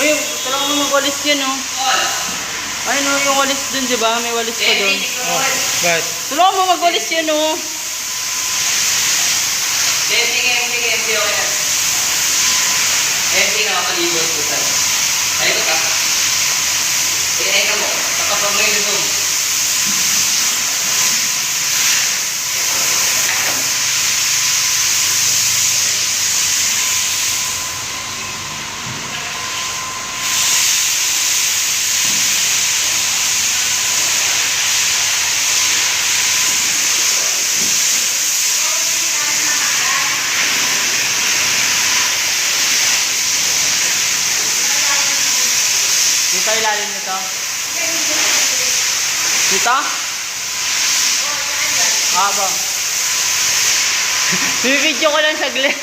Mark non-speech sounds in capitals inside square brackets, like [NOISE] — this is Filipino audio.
mag-walis yan, oh. Ayun, oh, yung walis dun, di ba? May walis pa dun. Oh, bakit? Tulungan mo mag-walis yan, oh. Sige, sige, sige, okay. Empty na makalibot ko sa. Ay, ito ka. Eh, ay ka mo. Nakapag may lulong. Dito ilalim nito. Dito? Ah, ba? [LAUGHS] Bibidyo ko lang saglit.